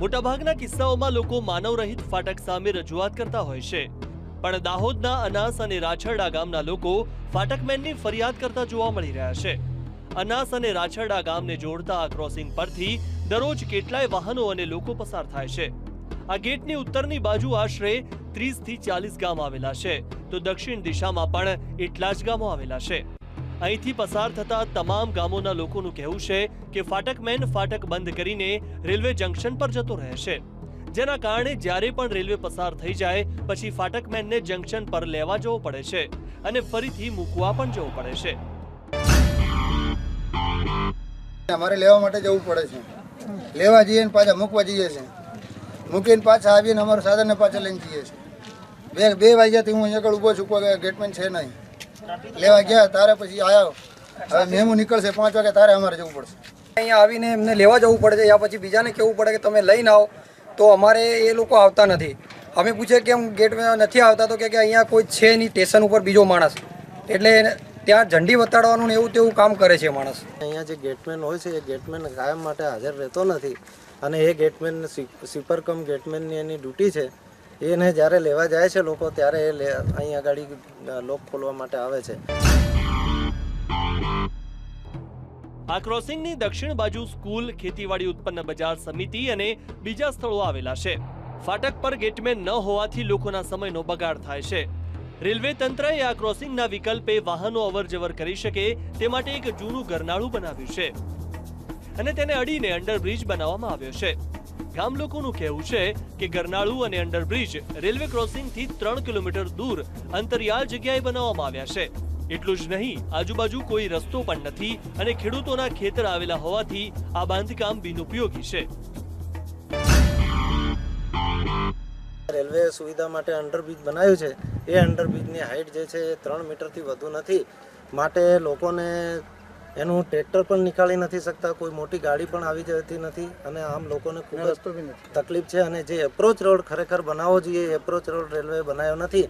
મોટાભાગના કિસ્સાઓમાં લોકો માનવરહિત ફાટક સામે રજૂઆત કરતા હોય છે. પણ દાહોદના અનાસ અને રાછરડા ગામના લોકો ફાટકમેનની ફરિયાદ કરતા જોવા મળી રહ્યા છે. અનાસ અને રાછરડા ગામને જોડતા આ ક્રોસિંગ પરથી દરરોજ કેટલાય વાહનો અને લોકો પસાર થાય છે. આ ગેટની ઉત્તરની બાજુ આશરે 30 થી ચાલીસ ગામ આવેલા છે. તો દક્ષિણ દિશામાં પણ એટલા જ ગામો આવેલા છે. અહીંથી પસાર થતા તમામ ગામોના લોકોનું કહેવું છે કે ફાટકમેન ફાટક બંધ કરીને રેલવે જંકશન પર જતો રહે છે. જેના કારણે જ્યારે પણ રેલવે પસાર થઈ જાય, પછી ફાટકમેનને જંકશન પર લેવા જવું પડે છે અને ફરીથી મૂકવા પણ જવું પડે છે. અમારે લેવા માટે જવું પડે છે. લેવા જઈએ ને પાછા મૂકવા જઈએ છે. મૂકીને પાછા આવીને અમારું સાધનને પાછા લઈને જઈએ છીએ બે બે વાગ્યાથી હું અહીંયા આગળ ઊભો છું ગેટમેન છે નહીં. લેવા ગયા તારે પછી આવ્યો હવે મેમું નીકળશે પાંચ વાગે તારે અમારે જવું પડશે. અહીંયા આવીને એમને લેવા જવું પડે છે યા પછી બીજાને કહેવું પડે કે તમે લઈને આવો. તો અમારે એ લોકો આવતા નથી. અમે પૂછીએ કેમ ગેટ નથી આવતા તો કે કે અહીંયા કોઈ છે નહીં સ્ટેશન ઉપર બીજો માણસ. એટલે ત્યાં ઝંડી વતાડવાનું ને એવું તેવું કામ કરે છે માણસ. અહીંયા જે ગેટમેન હોય છે એ ગેટમેન કાયમ માટે હાજર રહેતો નથી. અને એ ગેટમેન સ્વીપર કમ ગેટમેનની એની ડ્યુટી છે. એને જ્યારે લેવા જાય છે લોકો, ત્યારે એ અહીંયા ગાડી લોક ખોલવા માટે આવે છે. આ ક્રોસિંગની દક્ષિણ બાજુ સ્કૂલ, ખેતીવાડી ઉત્પન્ન બજાર સમિતિ અને બીજા સ્થળો આવેલા છે. ફાટક પર ગેટમેન ન હોવાથી લોકોના સમયનો બગાડ થાય છે. રેલવે તંત્રએ આ ક્રોસિંગના વિકલ્પે વાહનો અવરજવર કરી શકે તે માટે એક જૂનું ગરનાળું બનાવ્યું છે. અને તેને અડીને અંડરબ્રિજ બનાવવામાં આવ્યો છે. ગામ લોકોનું કહેવું છે કે ગરનાળુ અને અંડરબ્રિજ રેલવે ક્રોસિંગથી ત્રણ કિલોમીટર દૂર અંતરિયાળ જગ્યાએ બનાવવામાં આવ્યા છે. એટલું જ નહીં, આજુબાજુ કોઈ રસ્તો પણ નથી અને ખેડૂતોના ખેતર આવેલા હોવાથી આ બાંધકામ બિનઉપયોગી છે. રેલવે સુવિધા માટે અંડરબ્રિજ બનાવ્યું છે. એ અંડરબ્રિજની હાઇટ જે છે એ ત્રણ મીટરથી વધુ નથી. માટે લોકોને એનું ટ્રેક્ટર પણ નીકાળી નથી શકતા કોઈ મોટી ગાડી પણ આવી જતી નથી અને આમ લોકોને ખૂબ જ તકલીફ છે અને જે એપ્રોચ રોડ ખરેખર બનાવવો જોઈએ એપ્રોચ રોડ રેલવે બનાવ્યો નથી.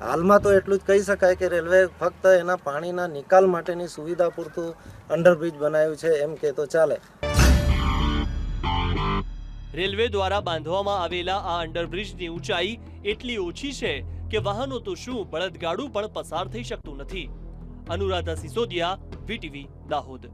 હાલમાં તો એટલું જ કહી શકાય કે રેલવે ફક્ત એના પાણીના નિકાલ માટેની સુવિધા પૂરતું અંડરબ્રિજ બનાવ્યું છે એમ કે તો ચાલે. રેલવે દ્વારા બાંધવામાં આવેલા આ અંડરબ્રિજની ઊંચાઈ એટલી ઓછી છે કે વાહનો તો શું બળદગાડું પણ પસાર થઈ શકતું નથી. અનુરાધા સિસોદિયા વીટીવી દાહોદ.